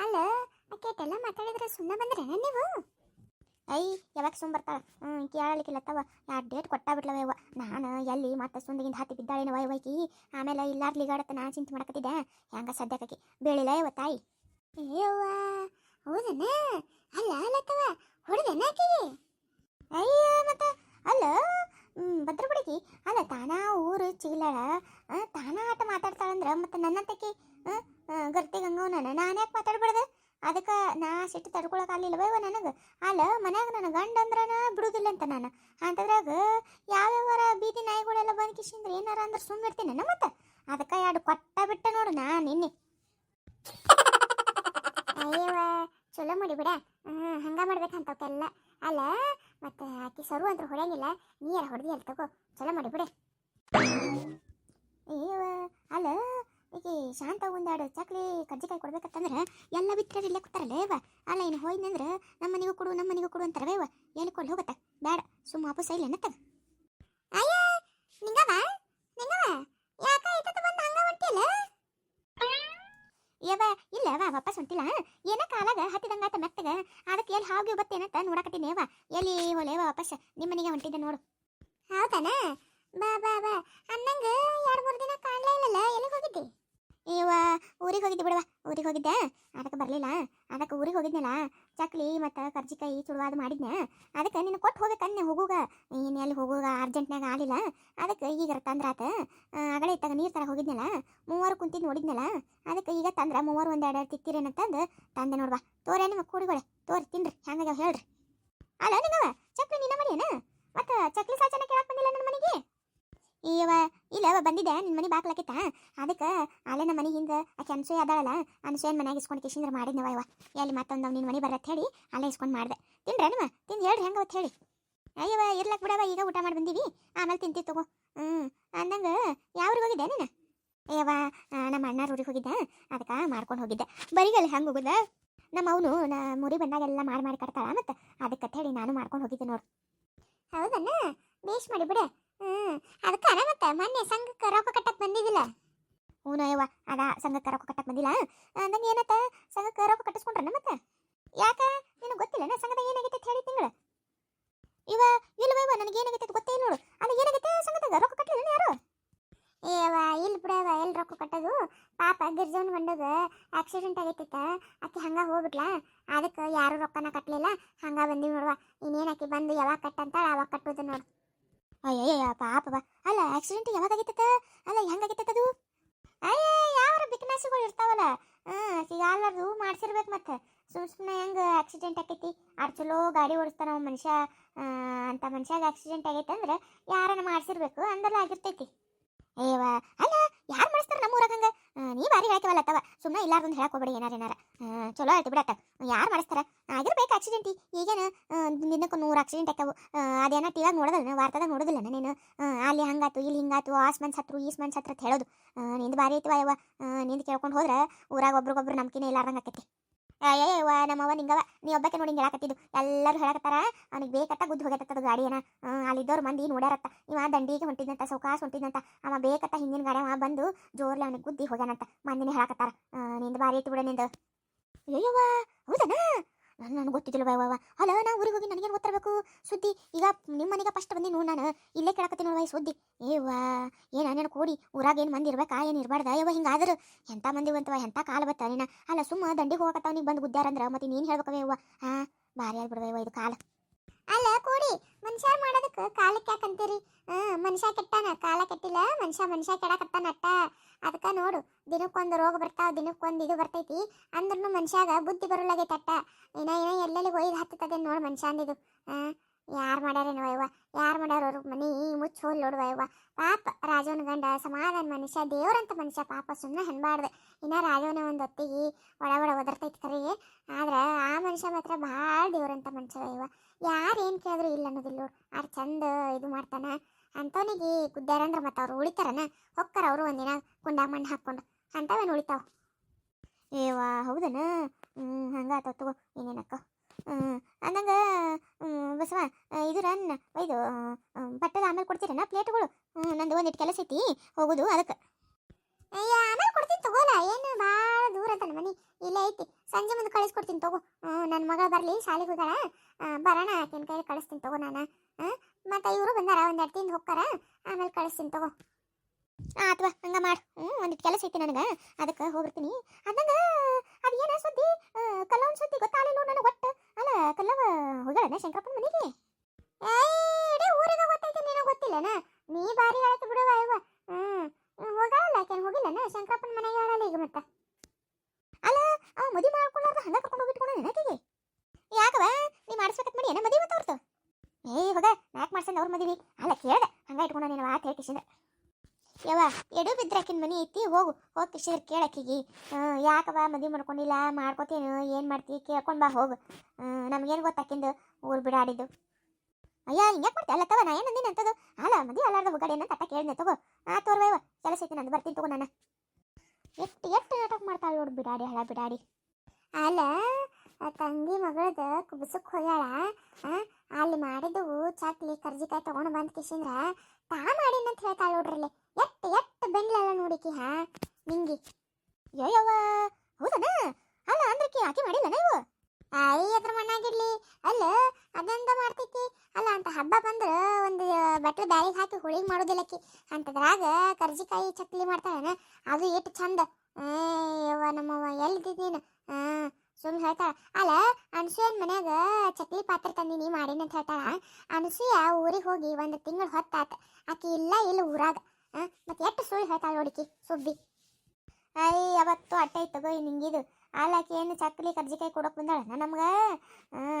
ಅಲ್ಲ ಎಲ್ಲ ಮಾತಾಡಿದ್ರೆ ಸುಮ್ಮನೆ ಬಂದ್ರೆ ನೀವು? ಐ ಯಾವಾಗ ಸುಮ್ ಬರ್ತಾಳ? ಹ್ಞೂ ಕೇಳಲಿಕ್ಕಿಲ್ಲತ್ತವ ಯಾ ಡೇಟ್ ಕೊಟ್ಟ ಬಿಡ್ಲವ ನಾನು ಎಲ್ಲಿ ಮತ್ತೆ ಸುಂದಿಗಿಂದ ಹತ್ತಿ ಬಿದ್ದಾಳೇನವ ಇವಕಿ ಆಮೇಲೆ ಇಲ್ಲಾರ್ಲಿಗಾಡತ್ತ ನಾ ಚಿಂತೆ ಮಾಡಕತ್ತಿದ್ದೆ. ಹೆಂಗ ಸದ್ಯಕ್ಕೆ ಬೀಳಿಲ್ಲ ಯವ್ವ ತಾಯಿ. ಅಯ್ಯವ್ವ ಹೌದನ? ಅಲ್ಲ ಅಲ್ಲತ್ತವ ಹೊಡೆದನ ಆಕೆಗೆ ಅಯ್ಯ ಮತ್ತ ಅಲ್ಲ ಭದ್ರ ಹುಡುಗಿ ಅಲ್ಲ ತಾನ ಊರು ಚೀಲಳ ತಾನ ಆಟ ಮಾತಾಡ್ತಾಳಂದ್ರ ಮತ್ತೆ ನನ್ನಂತಕಿ? ಗರ್ತಿ ಗಂಗವನ ನಾನು ಯಾಕೆ ಮಾತಾಡ್ಬಾರ್ದು? ಅದಕ್ಕೆ ನಾ ಸಿಟ್ಟು ತಡ್ಕೊಳಕ್ ಆಗ್ಲಿಲ್ಲವ ನನಗೆ. ಅಲ್ಲ, ಮನ್ಯಾಗ ನನ್ನ ಗಂಡ ಅಂದ್ರನ ಬಿಡುದಿಲ್ಲ ಅಂತ ನಾನು. ಅಂತದ್ರಾಗ ಯಾವ್ಯಾವ ಬೀದಿ ನಾಯಿಗಳೆಲ್ಲ ಬಂದು ಕಿಶಿಂದ್ರೆ ಏನಾರ ಅಂದ್ರೆ ಸುಮ್ಮನೆ ಇರ್ತೀನಿ ಮತ್ತೆ. ಅದಕ್ಕೆ ಎರಡು ಕೊಟ್ಟ ಬಿಟ್ಟೆ ನೋಡು ನಾ ನಿನ್ನೆ. ಅಯ್ಯವ ಚಲೋ ಮಾಡಿ ಬಿಡ. ಹಂಗೆ ಮಾಡ್ಬೇಕಂತವಕ್ಕೆಲ್ಲ ಅಲ್ಲ, ಮತ್ತೆ ಆಕಿ ಸರು ಅಂತ ಹೊಡೆಯಂಗಿಲ್ಲ. ನೀ ಯಾರು ಹೊಡೆದಿ ಅಲ್ಲಿ ತಗೋ. ಚಲೋ ಮಾಡಿ ಬಿಡ ಅಯ್ಯವ ಅಲ್ಲ ಈಕಿ ಶಾಂತ ಒಂದೆರಡು ಚಕ್ಲಿ ಕಜ್ಜಿಕಾಯಿ ಕೊಡ್ಬೇಕಂತಂದ್ರೆ ಎಲ್ಲ ಬಿಟ್ಟರೆ ಇಲ್ಲೇ ಕೂತಾರಲ್ಲ ಇವ ಅಲ್ಲ ಏನು ಹೋಯ್ನಂದ್ರೆ ನಮ್ಮ ಮನೆಗೂ ಕೊಡು ನಮ್ಮ ಮನೆಗೂ ಕೊಡು ಅಂತಾರೆ ಇವ ಏನು ಕೊಡ್ಲಿ ಹೋಗತ್ತ? ಬೇಡ, ಸುಮ್ಮ ವಾಪಸ್ ಇಲ್ಲ ಅನ್ನತ್ತದ ಅಯ್ಯ ನಿಂಗವ ನಿಂಗವ ಯಾಕ ಇಟ್ಟದ ಬಂದು ಹಂಗ ಹೊಂಟಿಲ್ಲ ಯವ ಇಲ್ಲ ವಾ ವಾಪಸ್ ಹೊಂಟಿಲ್ಲ. ಏನ ಕಾಲಾಗ ಹತ್ತಿದಂಗಾತ ಮೆತ್ತಗ? ಅದಕ್ಕೆ ಎಲ್ಲಿ ಹಾಗೆ ಬತ್ತೇನಂತ ನೋಡಕತ್ತೀನಿ ಯವ ಎಲ್ಲಿ ಹೊಳೆವ ವಾಪಸ್? ನಿಮ್ಮ ಮನೆಗೆ ಹೊಂಟಿದ್ದೆ ನೋಡು. ಹೌದಾನ? ಬಾ ಬಾ ಬಾ. ಅನ್ನಂಗ ಎರಡು ಮೂರು ದಿನ ಕಾಣಲೇ ಇಲ್ಲಲ್ಲ, ಎಲ್ಲಿಗೆ ಹೋಗಿದ್ದಿ? ಇವ ಊರಿಗೆ ಹೋಗಿದ್ದೆ ಬಿಡವ ಊರಿಗೆ ಹೋಗಿದ್ದೆ? ಅದಕ್ಕೆ ಬರಲಿಲ್ಲ. ಅದಕ್ಕೆ ಊರಿಗೆ ಹೋಗಿದ್ನಲ್ಲ. ಚಕ್ಲಿ ಮತ್ತು ಕರ್ಜಿಕಾಯಿ ಚುಡುವಾದ ಮಾಡಿದ್ನೆ. ಅದಕ್ಕೆ ನಿನ್ನ ಕೊಟ್ಟು ಹೋಗ್ಬೇಕನ್ನೆ ಹೋಗುಗ. ನೀನು ಎಲ್ಲಿ ಹೋಗುಗ? ಅರ್ಜೆಂಟ್ನಾಗ ಆಗಲಿಲ್ಲ ಅದಕ್ಕೆ ಈಗ ತಂದ್ರಾತ. ಅಗಳೆ ಇತ್ತಾಗ ನೀರು ತರ ಹೋಗಿದ್ನಲ್ಲ. ಮೂವರು ಕುಂತಿದ್ದು ನೋಡಿದ್ನಲ್ಲ. ಅದಕ್ಕೆ ಈಗ ತಂದ್ರ ಮೂವರು ಒಂದು ಎರಡು ತಿಕ್ಕಿರೇನಂತಂದು ತಂದೆ ನೋಡ್ವಾ. ತೋರೆ ನಿಮ್ಮ ಕೂಡಿಗಳು. ತೋರಿ ತಿನ್ರಿ. ಹೆಂಗಾಗ್ಯಾವ ಹೇಳ್ರಿ. ಅಲ್ಲ ನಿನ್ನವ, ಚಕ್ಲಿ ನಿನ್ನ ಮನೆಯೇನ? ಮತ್ತು ಚಕ್ಲಿ ಸಾಚನ ಕೇಳಕ್ಕೆ ಬಂದಿಲ್ಲ ನನ್ನ ಮನೆಗೆ? ಇವ ಇಲ್ಲ ಅವ ಬಂದಿದ್ದೆ ನಿನ್ನ ಮನೆ ಬಾಕ್ಲಾಕಿತ್ತ ಅದಕ್ಕೆ ಅಲ್ಲೇ ನಮ್ಮ ಮನೆ ಹಿಂದೆ ಆಕೆ ಅನ್ಸೂಯ ಅದಾಳಲ್ಲ ಅನ್ಸೂಯನ್ ಮನ್ಯಾಗ ಇಸ್ಕೊಂಡು ಕಿಶಿಂದ್ರ ಮಾಡಿದ್ನವ ಇವ. ಎಲ್ಲಿ ಮತ್ತೊಂದು ನಿನ್ನ ಮನೆ ಬರತ್ತೆ ಹೇಳಿ, ಅಲ್ಲೇ ಇಸ್ಕೊಂಡು ಮಾಡಿದೆ. ತಿನ್ರ ನಿಮ್ಮ ತಿಂದು ಹೇಳ್ರಿ ಹೆಂಗೆ ಅವತ್ತು ಹೇಳಿ. ಅಯ್ಯವ ಇರ್ಲಕ್ ಬಿಡವ, ಈಗ ಊಟ ಮಾಡಿ ಬಂದೀವಿ. ಆಮೇಲೆ ತಿಂತಿ ತಗೋ. ಹ್ಞೂ ಅಂದಂಗೆ ಯಾವ್ರಿಗೆ ಹೋಗಿದ್ದೆ ನೀನು? ಅಯ್ಯವ ನಮ್ಮ ಅಣ್ಣಾರ ಊರಿಗೆ ಹೋಗಿದ್ದೆ. ಅದಕ್ಕೆ ಮಾಡ್ಕೊಂಡು ಹೋಗಿದ್ದೆ. ಬರಿಗಲ್ಲಿ ಹೆಂಗೆ ಹೋಗುದ? ನಮ್ಮ ಅವನು, ನಾ, ಮುರಿ ಬಂದಾಗೆಲ್ಲ ಮಾಡಿ ಮಾಡಿ ಕಟ್ತಾಳ ಮತ್ತೆ? ಅದಕ್ಕೆ ಹೇಳಿ ನಾನು ಮಾಡ್ಕೊಂಡು ಹೋಗಿದ್ದೆ ನೋಡು. ಹೌದನ್ನ ಬೇಷ್ ಮಾಡಿ ಬಿಡ. ಹ್ಮ್, ಅದಕ್ಕೆ ಮತ್ತೆ ಮೊನ್ನೆ ಸಂಘಕ್ಕೆ ರೊಕ್ಕ ಕಟ್ಟಕ್ ಬಂದಿದ್ದಿಲ್ಲ. ಹ್ಞೂ ಅಯ್ಯವ್ವ ಅದ ಸಂಘಕ್ಕೆ ರೊಕ್ಕ ಕಟ್ಟಕ್ ಬಂದಿಲ್ಲ. ನಂಗೆ ಏನತ್ತ? ಸಂಘಕ್ಕೆ ರೊಕ್ಕ ಕಟ್ಟಿಸ್ಕೊಂಡ್ರನ ಮತ್ತೆ? ಯಾಕ? ನಿನಗೆ ಗೊತ್ತಿಲ್ಲ ಸಂಘದಾಗ ಏನಾಗೈತೆ ಅಂತ ಹೇಳಿ ತಿಂಗಳು? ಇವ ಇಲ್ವವ ನನಗೆ ಏನಾಗೈತೆ ಅಂತ ಗೊತ್ತೇ ನೋಡು. ಅಲ್ಲ ಏನಾಗೈತೆ ಸಂಘದಾಗ? ರೊಕ್ಕ ಕಟ್ಟಲಿಲ್ಲ ಯಾರು? ಏವ ಇಲ್ಲಿ ಬಿಡವ ಎಲ್ಲಿ ರೊಕ್ಕ ಕಟ್ಟೋದು? ಪಾಪ ಗಿರ್ಜವನ್ ಗಂಡಗ ಆಕ್ಸಿಡೆಂಟ್ ಆಗೈತಿತ್ತ ಆಕೆ ಹಂಗ ಹೋಗ್ಬಿಟ್ಲ? ಅದಕ್ಕೆ ಯಾರು ರೊಕ್ಕನ ಕಟ್ಟಲಿಲ್ಲ ಹಂಗ ಬಂದಿವಿ ನೋಡುವ. ಇನ್ನೇನು ಆಕೆ ಬಂದು ಯಾವಾಗ ಕಟ್ಟಂತಾಳ ಅವಾಗ ಕಟ್ಟೋದು ನೋಡು. ಅಯ್ಯಯ್ಯ ಪಾಪವ ಅಲ್ಲ ಆಕ್ಸಿಡೆಂಟ್ ಯಾವಾಗ ಆಗಿತ್ತ ಅಲ್ಲ ಹೆಂಗಾಗೈತದ ಅದು? ಅಯ್ಯ ಯಾವ ಬಿಕ್ನಾಸಿಗಳು ಇರ್ತಾವಲ್ಲ? ಹಾಂ ಸಿಗಾಲದು ಮಾಡ್ಸಿರ್ಬೇಕು ಮತ್ತೆ? ಸುಮ್ ಸುಮ್ಮನೆ ಹೆಂಗೆ ಆಕ್ಸಿಡೆಂಟ್ ಆಕೈತಿ? ಅಡ್ ಚಲೋ ಗಾಡಿ ಓಡಿಸ್ತಾನ ಮನುಷ್ಯ. ಅಂತ ಮನುಷ್ಯಾಗ ಆಕ್ಸಿಡೆಂಟ್ ಆಗೈತೆ ಅಂದ್ರೆ ಯಾರನ್ನ ಮಾಡ್ಸಿರ್ಬೇಕು? ಅಂದಲ್ಲ ಆಗಿರ್ತೈತಿ ಏವ ಅಲ್ಲ, ಯಾರು ಮಾಡಿಸ್ತಾರ ನಮ್ಮ ಊರಾಗ ಹಂಗ? ನೀ ಬಾರಿ ಹೇಳ್ತೀವಲ್ಲ ತವ. ಸುಮ್ಮನೆ ಇಲ್ಲಾರ್ದೊಂದು ಹೇಳಕ್ ಹೋಗ್ಬೇಡಿ ಏನಾರ ಏನಾರ. ಚಲೋ ಆಯ್ತು ಬಿಡಕ್ಕ ಯಾರು ಮಾಡಿಸ್ತಾರ? ಆಗಿರ್ಬೇಕು ಆಕ್ಸಿಡೆಂಟ್ ಈಗೇನು ದಿನಕ್ಕೆ ನೂರು ಆಕ್ಸಿಡೆಂಟ್ ಆಕವು ಅದೇನ ಟಿವಾಗ ನೋಡೋದಲ್ಲ ವಾರ್ತಾದಾಗ ನೋಡೋದಿಲ್ಲ ನೀನು? ಅಲ್ಲಿ ಹಂಗಾತು, ಇಲ್ಲಿ ಹಿಂಗಾತು ಆಸ್ ಮನ್ಸ್ ಹತ್ರು ಈಸ್ ಮನ್ಸ್ ಹತ್ರ ಅಂತ ಹೇಳೋದು. ನಿಂದು ಬಾರಿ ಐತಿವ ಯವ್ವ ನಿಂದು ಕೇಳ್ಕೊಂಡು ಹೋದ್ರೆ ಊರಾಗ ಒಬ್ರಿಗೊಬ್ರು ನಂಬಿಕೆನೇ ಇಲ್ಲಾರ್ದಂಗೆ ಆಕೈತಿ. ಅಯ್ಯವ್ವ ನಮ್ಮವ್ವ ನಿಂಗವ, ನೀ ಒಬ್ಬಕ್ಕೆ ನೋಡಿ ಹಿಂಗೆ ಹೇಳಕತ್ತಿದ್ದು. ಎಲ್ಲರೂ ಹೇಳಕತ್ತಾರ, ಅವ್ನಿಗೆ ಬೇಕತ್ತ ಗುದ್ದು ಹೋಗತ್ತದ ಗಾಡಿ ಏನ ಅಲ್ಲಿದ್ದವ್ರು ಮಂದಿ ನೋಡ್ಯಾರತ್ತ ಇವ ದಂಡಿಗೆ ಹೊಂಟಿದ್ನಂತ, ಸೌಕಾಸ್ ಹೊಂಟಿದ್ನಂತ. ಅವ ಬೇಕತ್ತ ಹಿಂದಿನ ಗಾಡಿ ಅವ ಬಂದು ಜೋರ್ಲಿ ಅವನಿಗೆ ಗುದ್ದಿ ಹೋಗ್ಯಾನಂತ. ಮಂದಿನೇ ಹೇಳಕತ್ತಾರ. ನಿಂದು ಬಾರಿ ಐತಿ ಬಿಡ ನಿಂದು. ಅಯ್ಯವ್ವ ಹೌದನ? ನನಗೆ ಗೊತ್ತಿದ್ದಿಲ್ಲ ಯವ್ವ ಅಲ್ಲ ನಾ ಊರಿಗೆ ಹೋಗಿ ನನಗೇನು ಗೊತ್ತಿರಬೇಕು ಸುದ್ದಿ, ಈಗ ನಿಮ್ಮ ಮನೆಗೆ ಫಸ್ಟ್ ಬಂದಿ ನೋಡು ನಾನು. ಇಲ್ಲೇ ಕೇಳಕತ್ತೀನಿ ನೋಡುವ ಈ ಸುದ್ದಿ. ಏವ್ವಾ ಏನು ನಾನು ಕೂಡಿ? ಊರಾಗ ಏನು ಮಂದಿ ಇರ್ಬೇಕಾ? ಏನು ಇರಬಾರ್ದ? ಯವ್ವ, ಹಿಂಗಾದ್ರೆ. ಎಂಥ ಮಂದಿ ಬಂತವ ಎಂಥ ಕಾಲ ಬತ್ತ ನೀನು ಅಲ್ಲ, ಸುಮ್ಮ ದಂಡಿಗೆ ಹೋಗಕತ್ತ ನೀನು ಬಂದು ಗುದ್ದಾರಂದ್ರ ಮತ್ತೆ ನೀನು ಹೇಳ್ಬೇಕವೇ ಯವ್ವ? ಹಾ, ಭಾರಿ ಆಗ್ಬಿಡ್ವ ಇದು ಕಾಲ. ಅಲ್ಲ ಕೂಡಿ, ಮನುಷ್ಯ ಮಾಡೋದಕ್ಕೆ ಕಾಲಕ್ಕೆ ಯಾಕಂತೀರಿ ಮನುಷ್ಯ ಕೆಟ್ಟಾನ? ಕಾಲ ಕೆಟ್ಟಿಲ್ಲ? ಮನುಷ್ಯ ಮನುಷ್ಯ ಕೆಡಕತ್ತಾನ ಅಟ್ಟ? ಅದಕ್ಕೆ ನೋಡು, ದಿನಕ್ಕೊಂದು ರೋಗ ಬರ್ತಾವ, ದಿನಕ್ಕೊಂದು ಇದು ಬರ್ತೈತಿ. ಅಂದ್ರೂ ಮನುಷ್ಯಾಗ ಬುದ್ಧಿ ಬರಲಾಗೈತೆ ಅಟ್ಟ. ಏನ ಇನ್ನ ಎಲ್ಲೆಲ್ಲಿ ಒಯ್ದು ಹತ್ತತದೆ ನೋಡು ಮನುಷ್ಯ ಆ, ಯಾರು ಮಾಡ್ಯಾರೇನೋ ಅಯ್ಯವ ಯಾರು ಮಾಡ್ಯಾರ ಅವ್ರ? ಮನಿ ಮುಚ್ಚಿ ಹೋಲ್ ನೋಡುವ ಅಯ್ಯವ ಪಾಪ ರಾಜವನ ಗಂಡ, ಸಮಾಧಾನ ಮನುಷ್ಯ, ದೇವರಂತ ಮನುಷ್ಯ ಪಾಪ ಸುಮ್ಮನೆ ಹೆಣ್ಬಾರ್ದು. ಇನ್ನ ರಾಜವನ ಒಂದು ಹೊತ್ತಿಗೆ ಒಳ ಒಳ ಒದರ್ತೈತಿ ಕರಿ ಆದ್ರೆ ಆ ಮನುಷ್ಯ ಮಾತ್ರ ಭಾಳ ದೇವ್ರಂತ ಮನುಷ್ಯ ಇವ. ಯಾರು ಏನು ಕೇಳಿದ್ರು ಇಲ್ಲ ಅನ್ನೋದಿಲ್ಲ ಆರ್ ಚಂದ ಇದು ಮಾಡ್ತಾನ. ಅಂಥವನಿಗೆ ಗುದ್ದಾರಂದ್ರೆ ಮತ್ತೆ ಅವ್ರು ಉಳಿತಾರನ? ಹೊಕ್ಕರ ಅವರು ಒಂದಿನ ಕುಂಡ ಮಣ್ಣು ಹಾಕ್ಕೊಂಡು. ಅಂಥವೇನು ಉಳಿತಾವ. ಏವಾ, ಹೌದನ? ಹ್ಞೂ ಹಂಗಾತ ತಗೋ ಇನ್ನೇನಕ್ಕ ಹ್ಞೂ ಅಂದಂಗ ಬಸವ, ಇದು ರನ್, ಇದು ಬಟ್ಟದ ಆಮೇಲೆ ಕೊಡ್ತೀರನ ಪ್ಲೇಟ್ಗಳು? ನಂದು ಒಂದಿಟ್ಟು ಕೆಲಸ ಐತಿ, ಹೋಗುದು ಅದಕ್ಕೆ. ಅಯ್ಯ ಆಮೇಲೆ ಕೊಡ್ತೀನಿ ತಗೋಲ ಏನು ಭಾಳ ದೂರ ಅದ ಮನಿ. ಇಲ್ಲೇ ಐತಿ. ಸಂಜೆ ಮುಂದೆ ಕಳಿಸ್ಕೊಡ್ತೀನಿ ತಗೋ. ನನ್ನ ಮಗ ಬರಲಿ, ಶಾಲೆಗೆ ಹೋಗಾಳ ಬರೋಣ, ಆಕಿನ ಕೈಲಿ ಕಳಿಸ್ತೀನಿ ತಗೋ ನಾನು. ಮತ್ತು ಇವರು ಬಂದಾರ, ಒಂದು ಎರಡು ತಿಂದು ಹೋಗ್ತಾರ. ಆಮೇಲೆ ಕಳಿಸ್ತೀನಿ ತಗೋ. ಅಥವಾ ಹಂಗ ಮಾಡು. ಹ್ಞೂ ಒಂದಿಟ್ಟು ಕೆಲಸ ಐತಿ ನನಗೆ. ಅದಕ್ಕೆ ಹೋಗಿರ್ತೀನಿ. ಅದಂಗ, ಅದು ಏನ ಸುದ್ದಿ? ಕಲ್ಲವನ್ ಸುದ್ದಿ ಗೊತ್ತಾಗಲಿಲ್ಲ ನನಗೆ ಒಟ್ಟು. ಅಲ್ಲ ಕಲ್ಲವ ಹೋಗಳನ ಶಂಕರಪ್ಪನ ಮನೆಗೆ? ಇಡೀ ಊರಿಗೆ ಗೊತ್ತೈತಿ ನಿನಗೆ ಗೊತ್ತಿಲ್ಲನ? ನೀ ಬಾರಿ ಹೇಳಕ್ಕೆ ಬಿಡುವ ಆಕೆನ್ ಹೋಗಿಲ್ಲನ ಶಂಕರಪ್ಪನ ಮನೆಗೆ ಹೇಳಲ್ಲ ಈಗ ಮತ್ತೆ? ಅಲ್ಲ, ಅವ ಮದುವೆ ಮಾಡ್ಕೊಳ್ಳಾರ್ದ ಹಂಗ ಕರ್ಕೊಂಡು ಹೋಗಿಟ್ಕೊಂಡ ನೆನಕಿಗೆ ಯಾಕವ ನೀ ಮಾಡಿಸ್ಬೇಕಂತ ಮಾಡಿ ಏನ ಮದುವೆ ತೋರ್ತು ಏ, ಹೋಗ ಯಾಕೆ ಮಾಡ್ಸಂದ ಅವ್ರ ಮದುವೆ. ಅಲ್ಲ, ಕೇಳ್ದೆ, ಹಂಗ ಇಟ್ಕೊಂಡ ನೀನು ಆತ ಹೇಳಿ ಕಿಶಿಂದ. ಯವ್ವ, ಎಡು ಬಿದ್ರಾಕಿನ ಮನೆ ಐತಿ, ಹೋಗು. ಹೋಗಿ ಕಿಶಿದ್ರ ಕೇಳಕ್ಕಿಗಿ ಯಾಕವ ಮದಿ ಮಾಡ್ಕೊಂಡಿಲ್ಲ, ಮಾಡ್ಕೋತೇನು, ಏನು ಮಾಡ್ತಿ ಕೇಳ್ಕೊಂಡು ಬಾ, ಹೋಗು. ನಮ್ಗೇನು ಗೊತ್ತಾಕಿಂದು? ಊರು ಬಿಡಾಡಿದ್ದು. ಅಯ್ಯ ಹಿಂಗೆ ಮಾಡ್ತೀಯ? ಅಲ್ಲ ತವ ನಾ ಏನು ಅಂತದು ಅಲ್ಲ ಮದಿ ಅಲ್ಲಾರ್ದ ಹೋಗಾಡಿ ಏನಂತ ತಟ್ಟ ಕೇಳಿದೆ, ತಗೋ. ಆ ತೋರ್ವಯ್ವ ಕೆಲಸ ಐತಿ, ನಾನು ಬರ್ತೀನಿ, ತಗೋ, ನಾನು. ಎಷ್ಟು ಎಷ್ಟು ನಾಟಕ ಮಾಡ್ತಾಳೆ ನೋಡು, ಬಿಡಾಡಿ, ಹಳ ಬಿಡಾಡಿ. ಅಲ್ಲ ತಂಗಿ ಮಗಳದ ಕುಬಸಕ್ಕೆ ಹೋಗ್ಯಾಳ ಅಲ್ಲಿ ಮಾಡಿದ್ದು ಚಕ್ಲಿ, ಕರ್ಜಿಕಾಯಿ ತಗೊಂಡು ಬಂದ್ ಕಿಶಿಂದ್ರ, ತಾ ಮಾಡಿನಂತ ಹೇಳ್ತಾಳೆ ನೋಡ್ರಲ್ಲಿ ಎಟ್ ಎಟ್ ಬೆಂಗ್ಲಲ್ಲ ನೋಡಿಕಿ ಹಾ, ನಿಂಗಿ. ಯವ್ವ ಹೌದನ? ಅಲ್ಲ, ಅಂದ್ರಕಿ ಆಕೆ ಮಾಡಿಲ್ಲ ನೀವು ಅಯ್ಯ ಅದ್ರ ಮಣ್ಣಾಗಿರ್ಲಿ. ಅಲ್ಲ, ಅದೆಂದ ಮಾಡ್ತೈತಿ? ಅಲ್ಲ, ಅಂತ ಹಬ್ಬ ಬಂದ್ರೆ ಒಂದು ಬಟ್ಲು ಬ್ಯಾಳಿಗೆ ಹಾಕಿ ಹೋಳಿಗೆ ಮಾಡೋದಿಲ್ಲಕ್ಕಿ ಅಂತದ್ರಾಗ ಕರ್ಜಿಕಾಯಿ ಚಕ್ಲಿ ಮಾಡ್ತಾಳೆ ಅದು ಎಷ್ಟು ಚಂದ. ಯವ್ವ ನಮ್ಮವ್ವ ಎಲ್ಲಿದ್ದೀನಿ ಹಾ ಸುಮ್ಮನೆ ಹೇಳ್ತಾಳ. ಅಲ್ಲ ಅನ್ಸೂಯನ್ ಮನ್ಯಾಗ ಚಕ್ಲಿ ಪಾತ್ರೆ ತಂದಿನಿ ಮಾಡೀನಿ ಅಂತ ಹೇಳ್ತಾಳ. ಅನಸೂಯ ಊರಿಗೆ ಹೋಗಿ ಒಂದು ತಿಂಗಳು ಹೊತ್ತಾತ. ಆಕಿ ಇಲ್ಲ ಇಲ್ಲ ಊರಾಗ. ಮತ್ತೆ ಎಷ್ಟು ಸುಳ್ಳು ಹೇಳ್ತಾಳ ನೋಡಿಕಿ ಸುಬ್ಬಿ. ಅಯ್ಯ ಯಾವತ್ತು ಅಟ್ಟ ತಗೋ ನಿಂಗಿದು. ಅಲ್ಲ ಆಕಿ ಏನು ಚಕ್ಲಿ ಕರ್ಜಿಕಾಯಿ ಕೊಡೋಕೆ ಬಂದಾಳ? ನಮ್ಗೆ?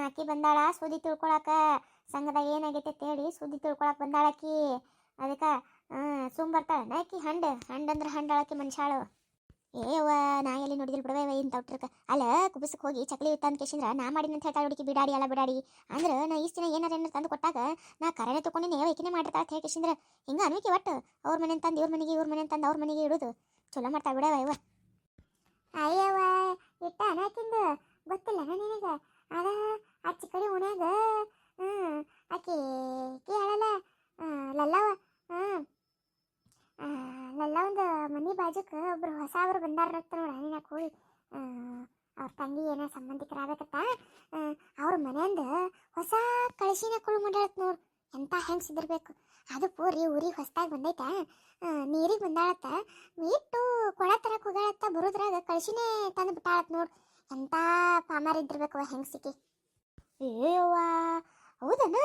ಆಕಿ ಬಂದಾಳ, ಸುದ್ದಿ ತಿಳ್ಕೊಳಕ. ಸಂಘದಾಗ ಏನಾಗೈತೆ ಹೇಳಿ ಸುದ್ದಿ ತಿಳ್ಕೊಳಕ್ಕೆ ಬಂದಾಳ ಆಕಿ. ಅದಕ್ಕೆ ಸುಮ್ ಬರ್ತಾಳ. ಆಕಿ ಹಂಡ ಹಂಡಂದ್ರೆ ಹಂಡಾಳಕಿ ಮನುಷ್ಯಾಳು. ಏವ ನಾ ಎಲ್ಲಿ ನೋಡಿದಿಲ್ ಬಿಡವ ಇಂತ ಹುಟ್ಟಿರ್ಕ ಅಲ್ಲ ಕುಬಸಕ್ಕೆ ಹೋಗಿ ಚಕ್ಲಿ ತಂದು ಕೇಸಿಂದ್ರ ನಾ ಮಾಡಿನ ಅಂತ ಹೇಳ್ತಾಳೆ ಹುಡುಕಿ ಬಿಡಾಡಿ, ಅಲ್ಲ ಬಿಡಾಡಿ. ಅಂದ್ರೆ ನಾ ಇಷ್ಟು ದಿನ ಏನಾರ ಏನಾರ ತಂದು ಕೊಟ್ಟಾಗ ನಾ ಕರೆನೆ ತಗೊಂಡಿನಿ ಏಕಿನೇ ಮಾಡಿರ್ತಾಳೆ ಅಂತ ಹೇಳಿ ಕೇಸಿಂದ್ರ. ಹಿಂಗೆ ಅನ್ವಿಕೆ ಒಟ್ಟು, ಅವ್ರ ಮನೆ ತಂದು, ಇವ್ರ ಮನೆಗೆ, ಇವ್ರ ಮನೆ ತಂದು ಅವ್ರ ಮನೆಗೆ ಇಡೋದು. ಚಲೋ ಮಾಡ್ತಾ ಬಿಡವ ಇವ. ಅಯ್ಯವ್ವ ಇಟ್ಟ ತಿಂದು, ಗೊತ್ತಿಲ್ಲ ನಿನಗ? ಅದ ಅಚ್ಚ ಕಡೆ ಉಣ್ಯಾಗ ಹ್ಞೂ ಆಕಿ ಕೇಳಲ್ಲ ಹೇಳಲ್ಲ ಲಲ್ಲವ ಲಲ್ಲ ಒಂದು ಮನಿ ಬಾಜುಕ ಒಬ್ರು ಹೊಸ ಅವರು ಬಂದಾರ ನೋಡ ನೀನು ಕೂಡಿ ಅವ್ರ ತಂಗಿ ಏನೋ ಸಂಬಂಧಿಕರಾಗತ್ತ ಅವ್ರ ಮನೆಯಿಂದ ಹೊಸ ಕಳಿಸಿನ ಕುಳು ಮಾಡ್ಯಾಳತ್ ನೋಡು. ಎಂತ ಹೆಂಗ್ಸಿದಿರ್ಬೇಕು ಅದು ಪೂರಿ ಊರಿಗೆ ಹೊಸ್ದಾಗಿ ಬಂದೈತ. ನೀರಿಗೆ ಬಂದಾಳತ್ತ. ಇಟ್ಟು ಕೊಳ ತರಕ್ಕೆ ಹೋಗಾಳತ್ತ ಬರೋದ್ರಾಗ ಕಳಿಸಿನೇ ತಂದು ಬಿಟ್ಟಾಳತ್ ನೋಡು. ಎಂಥ ಪಾಮರ್ ಇದ್ದಿರ್ಬೇಕು ಹೆಂಗಸಿಗೆ ಏಯವ್ವ ಹೌದನ?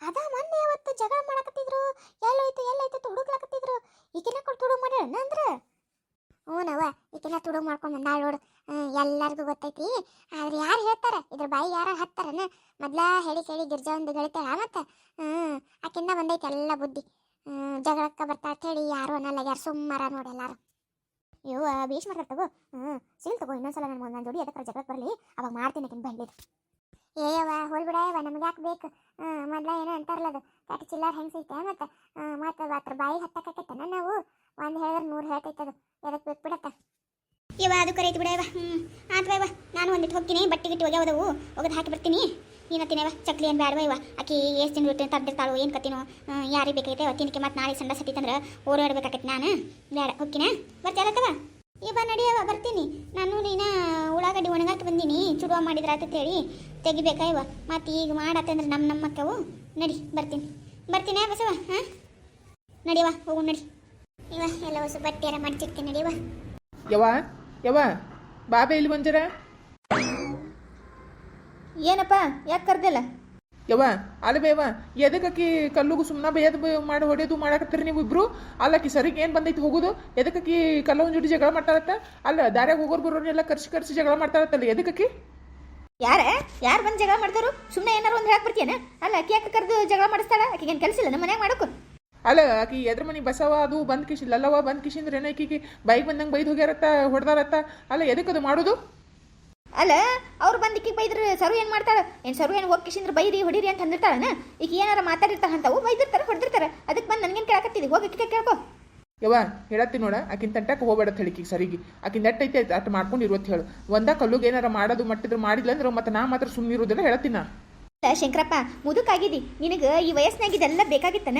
ಅದ ಮೊನ್ನೆ ಅವತ್ತು ಜಗಳ ಮಾಡಕತ್ತಿದ್ರು. ಎಲ್ಲೋಯ್ತು ಎಲ್ಲೋಯ್ತು ಹುಡುಗ್ಲಾಕತ್ತಿದ್ರು ಈಕಿನ ಕೊಟ್ಟು ಹುಡುಗ ಮಾಡ್ಯಾಳ ಅಂದ್ರ? ಹ್ಞೂನವ್ವ ಈಕೆಲ್ಲ ತುಡುಗ್ ಮಾಡ್ಕೊಂಡ್ ಬಂದಾಳ ನೋಡು. ಎಲ್ಲರಿಗೂ ಗೊತ್ತೈತಿ. ಆದ್ರೆ ಯಾರು ಹೇಳ್ತಾರ? ಇದ್ರ ಬಾಯಿ ಯಾರು ಹತ್ತಾರನ? ಮೊದ್ಲ ಹೇಳಿ ಕೇಳಿ ಗಿರ್ಜಾ ಒಂದು ಗಳಿತಾಳ ಮತ್ತ? ಹ್ಞೂ, ಆಕಿಂದ ಬಂದೈತಿ ಎಲ್ಲ ಬುದ್ಧಿ. ಜಗಳಕ್ಕ ಬರ್ತಾ ಹೇಳಿ ಯಾರು ಅನ್ನಲ್ಲ ಯಾರು ಸುಮ್ಮರ ನೋಡಿ ಎಲ್ಲಾರು. ಇವು ಮಾಡ್ತಾರ ತಗೋ. ಹ್ಮ್ ಸಿಲ್ ತಗೋ, ಇನ್ನೊಂದ್ಸಲ ನಾನು ಒಂದೊಂದು ಜೋಡಿ ಅದಕ್ಕೆ ಜಗಳಕ್ಕೆ ಬರಲಿ? ಅವಾಗ ಮಾಡ್ತೀನಿ ಆಕಿನ ಏಯವ್ವ ಹೋಲ್ಬಿಡಯವ್ವ ನಮ್ಗೆ ಯಾಕೆ ಬೇಕು? ಮೊದ್ಲ ಏನೋ ಅಂತಾರಲ್ಲ ಅದು ಕಟ್ಟಿ ಚಿಲ್ಲರ್ ಹೆಂಗ್ಸೈತೆ ಮತ್ತೆ? ಮತ್ತೆ ಅದ್ರ ಬಾಯಿ ಹತ್ತಕ್ಕಾಕೈತನ ನಾವು? ಒಂದು ಹೇಳಿದ್ರೆ ನೂರು ಹೇಳ್ತೈತೆ ಅದು ಎದಕ್ಕೆ ಬೇಕು ಬಿಡತ್ತ? ಇವ ಅದು ಕರೈತಿ ಬಿಡವ ಹ್ಞೂ ಆತ್ವ ಇವ ನಾನು ಒಂದಿಟ್ಟು ಹೋಗ್ತೀನಿ ಬಟ್ಟೆ ಗಿಟ್ಟು ಒಗ್ಯಾವದವು ಒಗದು ಹಾಕಿ ಬರ್ತೀನಿ ಏನತ್ತಿನವ ಚಕ್ಲಿ ಏನು ಬೇಡವ ಇವ ಆಕಿ ಎಷ್ಟು ತಿಂಗಳು ಬಿಟ್ಟು ತಂದಿರ್ತಾಳು ಏನು ಕತ್ತಿನೋ ಯಾರಿಗೆ ಬೇಕೈತೆ ತಿನ್ನಕ್ಕೆ ಮತ್ತೆ ನಾಳೆ ಸಂಡ ಸತ್ತಿತ್ತಂದ್ರೆ ಓಡಾಡ್ಬೇಕಾಕೈತಿ ನಾನು. ಬೇಡ ಹೋಗ್ತೀನ ಬರ್ತೀಯಲ್ಲತ್ತವ ಬಾ ನಡಿಯವ ಬರ್ತೀನಿ. ನಾನು ನೀನ ಉಳ್ಳಾಗಡ್ಡಿ ಒಣಗಾಕಿ ಬಂದೀನಿ. ಚುಡುವ ಮಾಡಿದ್ರ ಅಂತ ಹೇಳಿ ತೆಗಿಬೇಕಾಯ್ವ ಮತ್ತೆ ಈಗ ಮಾಡತ್ತಂದ್ರೆ ನಮ್ಮ ನಮ್ಮ ಅಕ್ಕವು ನಡಿ ಬರ್ತೀನಿ. ಬರ್ತೀನಿ ಬಸವ ಹಾಂ? ನಡಿವ ಹೋಗು ನಡಿ. ಇವ ಎಲ್ಲ ಹೊಸ ಬಟ್ಟೆಯಾರ ಮಾಡ್ತಿರ್ತೀನಿ ನಡಿವ ಯವ ಯವ ಬಾಬೆ ಇಲ್ಲಿ ಬಂದಿರ? ಏನಪ್ಪ ಯಾಕೆ ಕರ್ದಿಲ್ಲ? ಯವ್ವ ಅಲ್ಲ ಯವ್ವ ಎದಕ್ಕಿ ಕಲ್ಲುಗು ಸುಮ್ಮನೆ ಬೇಯದ್ ಮಾಡಿ ಹೊಡೆಯೋದು ಮಾಡಾಕತ್ತೀರಿ ನೀವು ಇಬ್ರು? ಅಲ್ಲಕ್ಕಿ ಸರಿಗೆ ಏನು ಬಂದೈತಿ ಹೋಗೋದು? ಎದಕ್ಕಿ ಕಲ್ಲವನ್ ಜೋಡಿ ಜಗಳ ಮಾಡ್ತಾರತ್ತ ಅಲ್ಲ ದಾರ್ಯಾಗ ಹೋಗೋರು ಬರೋರ್ನೆಲ್ಲ ಕರ್ಸಿ ಕರ್ಸಿ ಜಗಳ ಮಾಡ್ತಾರತ್ತಲ್ಲ ಎದಕ್ಕಿ ಯಾರ? ಯಾರು ಬಂದು ಜಗಳ ಮಾಡ್ತಾರು ಸುಮ್ಮನೆ ಏನಾರು ಒಂದು ಹೇಳಕ್ ಬರ್ತೀಯನ? ಅಲ್ಲ ಅಕ್ಕಿ ಯಾಕೆ ಕರೆದು ಜಗಳ ಮಾಡಿಸ್ತಾಳ? ಆಕಿಗೆ ಏನು ಕೆಲಸ ಇಲ್ಲ ನಮ್ಮ ಮನ್ಯಾಗ ಮಾಡೋಕು. ಅಲ್ಲ ಆಕಿ ಎದ್ರ ಮನೆ ಬಸವ ಅದು ಬಂದ್ ಕಿಶಿ ಲಲ್ಲವ ಬಂದ್ ಕಿಶಿಂದ್ರೆ ಏನೋ ಆಕಿಗೆ? ಬೈಕ್ ಬಂದಂಗೆ ಬೈದು ಹೋಗ್ಯಾರತ್ತ ಹೊಡೆದಾರತ್ತ? ಅಲ್ಲ ಎದಕ್ಕದು ಮಾಡೋದು? ಅಲ್ಲ ಅವ್ರು ಬಂದು ಈಕಿಗೆ ಬೈದ್ರೆ ಸರು ಏನು ಮಾಡ್ತಾಳೆ ಏನು ಸರು ಏನು ಹೋಗಿ ಕಿಶಿಂದ್ರೆ ಬೈರಿ ಹೊಡೀರಿ ಅಂತ ಅಂದಿರ್ತಾಳನ? ಈಗ ಏನಾರ ಮಾತಾಡಿರ್ತಾಳ ಅಂತವು ಬೈದಿರ್ತಾರೆ ಹೊಡೆದಿರ್ತಾರೆ. ಅದಕ್ಕೆ ಬಂದು ನನಗೇನು ಕೇಳಕತ್ತಿದ್ದಿ ಹೋಗಿ ಈಕಿಗೆ ಕೇಳ್ಕೊ. ಯವ್ವ ಹೇಳತ್ತಿ ನೋಡ ಆಕಿನ ತಂಟಕ್ಕೆ ಹೋಗ್ಬೇಡ ಹೇಳಿಕಿ ಸರಿಗೆ. ಆಕಿನ ನೆಟ್ ಐತೆ ಅಟ್ ಮಾಡ್ಕೊಂಡು ಇರುವತ್ತು ಹೇಳು. ಒಂದ ಕಲ್ಲುಗೆ ಏನಾರ ಮಾಡೋದು ಮಟ್ಟಿದ್ರೆ ಮಾಡಿಲ್ಲ ಅಂದ್ರೆ ಮತ್ತೆ ನಾ ಮಾತ್ರ ಸುಮ್ಮನೆ ಇರೋದಿಲ್ಲ ಹೇಳ್ತೀನಿ ಅಲ್ಲ ಶಂಕರಪ್ಪ ಮುದುಕಾಗಿದ್ದಿ ನಿನಗೆ ಈ ವಯಸ್ಸಿನಾಗಿದ್ದೆಲ್ಲ ಬೇಕಾಗಿತ್ತನ?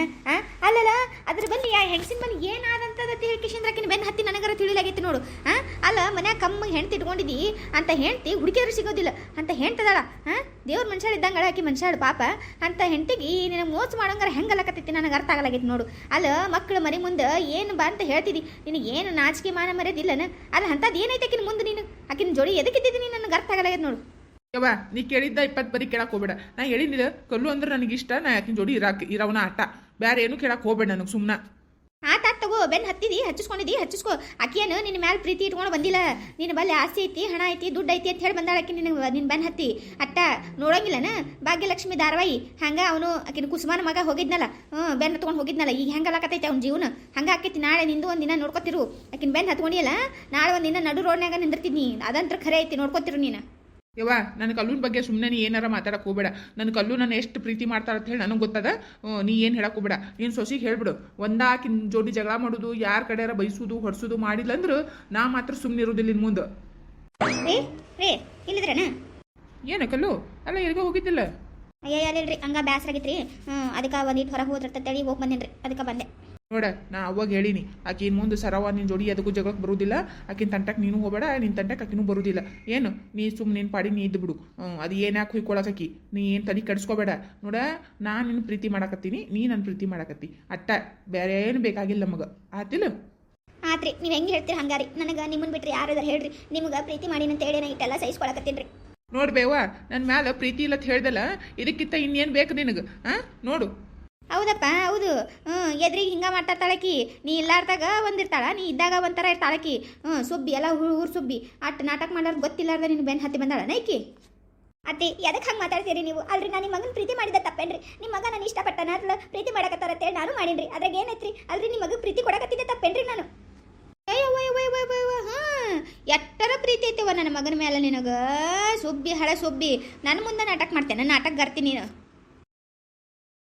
ಅಲ್ಲಲ್ಲ ಅದ್ರ ಬಂದು ಆ ಹೆಂಗಸಿನ ಬಂದು ಏನಾದಂತ ಮಾಡದತ್ತಿ ಹೇಳ್ಕಿಶಂದ್ರ ಬೆನ್ನ ಹತ್ತಿ ನನಗರ ತಿಳಿಲಾಗೈತಿ ನೋಡು. ಹಾ ಅಲ್ಲ, ಮನ್ಯಾಗ ಕಮ್ಮ ಹೆಣ್ತಿ ಇಟ್ಕೊಂಡಿದ್ದಿ ಅಂತ ಹೆಂಡ್ತಿ ಹುಡುಕಿದ್ರೆ ಸಿಗೋದಿಲ್ಲ. ಅಂತ ಹೆಂಡ್ತದಾಳ. ಹಾ ದೇವ್ರ ಮನುಷ್ಯ ಇದ್ದಂಗಳ ಆಕಿ ಮನುಷ್ಯ ಪಾಪ. ಅಂತ ಹೆಂಡತಿಗೆ ನಿನಗೆ ಮೋಸ ಮಾಡಂಗಾರ ಹೆಂಗಲ್ಲಕತ್ತೈತಿ ನನಗೆ ಅರ್ಥ ಆಗಲಾಗೈತಿ ನೋಡು. ಅಲ್ಲ ಮಕ್ಕಳು ಮರಿ ಮುಂದೆ ಏನು ಬಾ ಅಂತ ಹೇಳ್ತಿದ್ದಿ ನಿನಗೆ ಏನು ನಾಚಿಕೆ ಮಾನ ಮರ್ಯಾದಿಲ್ಲನ? ಅಲ್ಲ ಅಂಥದ್ದು ಏನೈತೆ ಆಕಿನ ಮುಂದೆ ನೀನು? ಆಕಿನ ಜೋಡಿ ಎದಕ್ಕಿದ್ದಿದ್ದೀನಿ ನನಗೆ ಅರ್ಥ ಆಗಲಾಗೈತಿ ನೋಡು. ಯವ್ವ, ನೀ ಕೇಳಿದ್ದ ಇಪ್ಪತ್ತು ಬರೀ ಕೇಳಕ್ಕೆ ಹೋಗ್ಬೇಡ. ನಾ ಹೇಳಿನಿಲ್ಲ ಕಲ್ಲು ಅಂದ್ರೆ ನನಗಿಷ್ಟ ನಾ ಯಾಕಿನ ಜೋಡಿ ಇರಾಕ್, ಇರವನ ಆಟ. ಬೇರೆ ಏನು ಕೇಳಕ್ಕೆ ಹೋಗ್ಬೇಡ ನನಗೆ ಸುಮ್ಮನೆ ಆತಾತ್ ತಗೋ, ಬೆನ್ ಹತ್ತಿದಿ, ಹಚ್ಚಿಸ್ಕೊಂಡಿದಿ, ಹಚ್ಚಿಸ್ಕೋ. ಅಕ್ಕಿಯನ್ನು ನಿನ್ನ ಮ್ಯಾಲ ಪ್ರೀತಿ ಇಟ್ಕೊಂಡು ಬಂದಿಲ್ಲ. ನಿನ್ನ ಬಲ್ಲಿ ಆಸ್ತಿ ಐತಿ, ಹಣ ಐತಿ, ದುಡ್ಡು ಐತಿ ಅಂತ ಹೇಳಿ ಬಂದಾಳ ಆಕಿ ನಿನ್ನ ನಿನ್ನ ಬೆನ್ ಹತ್ತಿ. ಅಟ್ಟ ನೋಡೋಂಗಿಲ್ಲನ? ಭಾಗ್ಯಲಕ್ಷ್ಮಿ ಧಾರವಾಯಿ ಹಂಗ ಅವನು ಆಕಿನ ಕುಸುಮಾನ ಮಗ ಹೋಗಿದ್ನಲ್ಲ. ಹ್ಞೂ, ಬೆನ್ ಹತ್ಕೊಂಡು ಹೋಗಿದ್ನಲ್ಲ. ಈಗ ಹೆಂಗಲಾಕತೈತಿ ಅವ್ನ ಜೀವನ? ಹಂಗೆ ಆಕೈತಿ, ನಾಳೆ ನಿಂದು ಒಂದಿನ ನೋಡ್ಕೊತಿರು. ಆಕಿನ ಬೆನ್ ಹತ್ಕೊಂಡಿಯಲ್ಲ, ನಾಳೆ ಒಂದಿನ ನಡು ರೋಡ್ನಾಗ ನಿಂದಿರ್ತಿದ್ನಿ. ಅದಂತ್ರ ಖರೆ ಐತಿ, ನೋಡ್ಕೊತಿರು ನೀನು. ಯವ್ವ ನನ್ನ ಕಲ್ಲೂನ್ ಬಗ್ಗೆ ಸುಮ್ಮನೆ ನೀ ಏನಾರ ಮಾತಾಡಕ್ಕೆ ಹೋಗ್ಬೇಡ. ನನ್ನ ಕಲ್ಲು ನಾನು ಎಷ್ಟು ಪ್ರೀತಿ ಮಾಡ್ತಾರ ಅಂತ ಹೇಳಿ ನನಗೆ ಗೊತ್ತದ? ನೀ ಏನು ಹೇಳಕ್ಕೆ ಹೋಗ್ಬೇಡ. ನೀನು ಸೊಸಿಗೆ ಹೇಳ್ಬಿಡು. ಒಂದಾಕಿನ ಜೋಡಿ ಜಗಳ ಮಾಡೋದು ಯಾರ ಕಡೆಯಾರ ಬೈಸೋದು ಹೊಡ್ಸೋದು ಮಾಡಿಲ್ಲ ಅಂದ್ರೆ ನಾ ಮಾತ್ರ ಸುಮ್ಮನೆ ಇರೋದಿಲ್ಲ ಇನ್ನು ಮುಂದೆ. ಏನು ರೇ ಇಲ್ಲಿದ್ರನ? ಏನ ಕಲ್ಲು? ಅಲ್ಲ ಎಲ್ಲಿಗೆ ಹೋಗಿದ್ದಿಲ್ಲ. ಅಯ್ಯ ಅಲ್ಲಿ ಹಂಗ ಬ್ಯಾಸರಾಗಿತ್ತು ರೀ ಹ್ಞೂ ಅದಕ್ಕೆ ಒಂದಿಟ್ಟು ಹೊರಗೆ ಹೋದ್ರತ್ತೇಳಿ ಹೋಗಿ ಬಂದೇನ್ರಿ. ಅದಕ್ಕೆ ಬಂದೆ. ನೋಡ ನಾ ಅವಾಗ ಹೇಳಿನಿ ಆಕಿನ ಮುಂದೆ ಸರವ ನಿನ್ನ ಜೋಡಿ ಅದಕ್ಕೂ ಜಗಳಕ್ಕೆ ಬರೋದಿಲ್ಲ. ಆಕಿನ ತಂಟಕ್ಕೆ ನೀನು ಹೋಗಬೇಡ ನಿನ್ನ ತಂಟಕ್ಕೆ ಆಕಿನೂ ಬರುವುದಿಲ್ಲ ಏನು? ನೀ ಸುಮ್ಮನೆ ನಿನ್ನ ಪಾಡಿ ನೀ ಇದ್ದು ಬಿಡು. ಅದು ಏನ್ಯಾಕೆ ಹುಯ್ಕೊಳಕಿ ನೀ ಏನು ತಲೆ ಕೆಡಿಸ್ಕೋಬೇಡ. ನೋಡ ನಾನು ನಿನ್ನ ಪ್ರೀತಿ ಮಾಡಕತ್ತೀನಿ ನೀ ನನ್ನ ಪ್ರೀತಿ ಮಾಡಕತ್ತಿ. ಅಟ್ಟ ಬೇರೆ ಏನು ಬೇಕಾಗಿಲ್ಲ ನಮಗೆ. ಆತಿಲ್ಲ? ಆತ್ರಿ ನೀವು ಹೆಂಗೆ ಹೇಳ್ತೀರಿ ಹಂಗಾರಿ? ನನಗೆ ನಿಮ್ಮನ್ನ ಬಿಟ್ರಿ ಯಾರಾದ್ರೂ ಹೇಳ್ರಿ. ನಿಮ್ಗೆ ಪ್ರೀತಿ ಮಾಡೀನಿ ಅಂತ ಹೇಳಿ ನಾ ಇಟ್ಟೆಲ್ಲ ಸಹಿಸ್ಕೊಳಕತ್ತೀನಿ ರೀ. ನೋಡ್ಬೇವ ನನ್ನ ಮ್ಯಾಲ ಪ್ರೀತಿ ಇಲ್ಲ ಅಂತ ಹೇಳ್ದಲ್ಲ ಇದಕ್ಕಿಂತ ಇನ್ನೇನು ಬೇಕು ನಿನಗೆ? ಹಾಂ ನೋಡು. ಹೌದಪ್ಪ ಹೌದು. ಹ್ಞೂ ಎದ್ರಿಗೆ ಹಿಂಗೆ ಮಾಡ್ತಾಳಕಿ ನೀ ಇಲ್ಲಾರ್ದಾಗ ಒಂದಿರ್ತಾಳ ನೀ ಇದ್ದಾಗ ಒಂಥರ ಇರ್ತಾಳಕಿ. ಹ್ಞೂ ಸುಬ್ಬಿ ಎಲ್ಲ ಊರು ಸುಬ್ಬಿ. ಅಟ್ ನಾಟಕ ಮಾಡೋರು ಗೊತ್ತಿಲ್ಲಾರ್ದ ನಿನ್ನ ಬೆನ್ ಹತ್ತಿ ಬಂದಾಳ ನೈಕಿ ಅತ್ತೆ ಎದಕ್ಕೆ ಹಂಗೆ ಮಾತಾಡ್ತೀರಿ ನೀವು? ಅಲ್ರಿ ನಾನು ನಿಮ್ಮ ಮಗನ ಪ್ರೀತಿ ಮಾಡಿದ ತಪ್ಪೇನ್ರಿ. ನಿಮ್ಮ ಮಗ ನಾನು ಇಷ್ಟಪಟ್ಟನ ಅದ್ಲ ಪ್ರೀತಿ ಮಾಡಕತ್ತಾರ ಅಂತೇಳಿ ನಾನು ಮಾಡೀನ್ರಿ. ಅದ್ರಾಗ ಏನೈತ್ರಿ? ಅಲ್ರಿ ನಿಮ್ಮ ಮಗ ಪ್ರೀತಿ ಕೊಡಕತ್ತಿದ್ದೆ ತಪ್ಪೇನ್ರಿ ನಾನು? ಹಾಂ ಎಟ್ಟರ ಪ್ರೀತಿ ಐತಿವ ನನ್ನ ಮಗನ ಮೇಲೆ ನಿನಗ? ಸುಬ್ಬಿ ಹಳೆ ಸುಬ್ಬಿ. ನನ್ನ ಮುಂದೆ ನಾಟಕ ಮಾಡ್ತೇನೆ ನಾಟಕ ಗರ್ತಿ ನೀನು.